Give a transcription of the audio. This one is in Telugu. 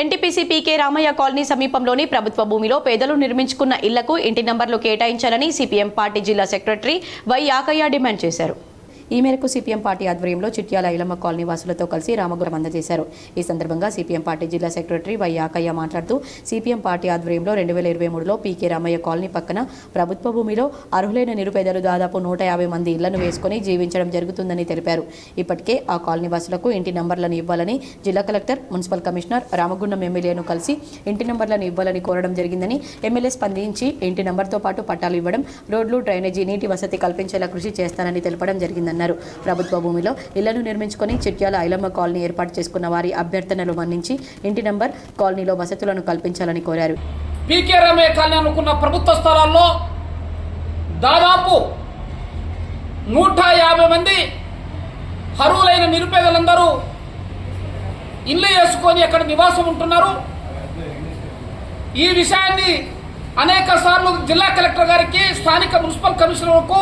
ఎన్టీపీసీ పీకే రామయ్య కాలనీ సమీపంలోని ప్రభుత్వ భూమిలో పేదలు నిర్మించుకున్న ఇళ్ళకు ఇంటి నంబర్లు కేటాయించాలని సిపిఎం పార్టీ జిల్లా సెక్రటరీ వై యాకయ్య డిమాండ్ చేశారు. ఈ మేరకు సిపిఎం పార్టీ ఆధ్వర్యంలో చిట్యాల ఇలమ్మ కాలనీ వాసులతో కలిసి రామగురం అందజేశారు. ఈ సందర్భంగా సిపిఎం పార్టీ జిల్లా సెక్రటరీ వై యాకయ్య మాట్లాడుతూ సిపిఎం పార్టీ ఆధ్వర్యంలో రెండు వేల ఇరవై మూడులో పీకే రామయ్య కాలనీ పక్కన ప్రభుత్వ భూమిలో అర్హులైన నిరుపేదలు దాదాపు నూట యాభై మంది ఇళ్ళను వేసుకుని జీవించడం జరుగుతుందని తెలిపారు. ఇప్పటికే ఆ కాలనీ వాసులకు ఇంటి నంబర్లను ఇవ్వాలని జిల్లా కలెక్టర్ మున్సిపల్ కమిషనర్ రామగుండం ఎమ్మెల్యేను కలిసి ఇంటి నంబర్లను ఇవ్వాలని కోరడం జరిగిందని ఎమ్మెల్యే స్పందించి ఇంటి నంబర్తో పాటు పట్టాలు ఇవ్వడం రోడ్లు డ్రైనేజీ నీటి వసతి కల్పించేలా కృషి చేస్తానని తెలపడం జరిగిందని అన్నారు. ప్రభుత్వ భూమిలో ఇళ్ళను నిర్మించుకొని చిట్యాల ఐలమ్మ కాలనీ ఏర్పాటు చేసుకున్న వారి అభ్యర్థనలు మన్నించి ఇంటి నంబర్ కాలనీలో వసతులను కల్పించాలని కోరారు. పీకే రమయ్య కాలనీ అనుకున్న ప్రభుత్వ స్థలాల్లో దాదాపు నూట యాభై మంది అర్హులైన నిరుపేదలందరూ ఇల్లు వేసుకొని అక్కడ నివాసం ఉంటున్నారు. ఈ విషయాన్ని అనేక సార్లు జిల్లా కలెక్టర్ గారికి స్థానిక మున్సిపల్ కమిషనర్కు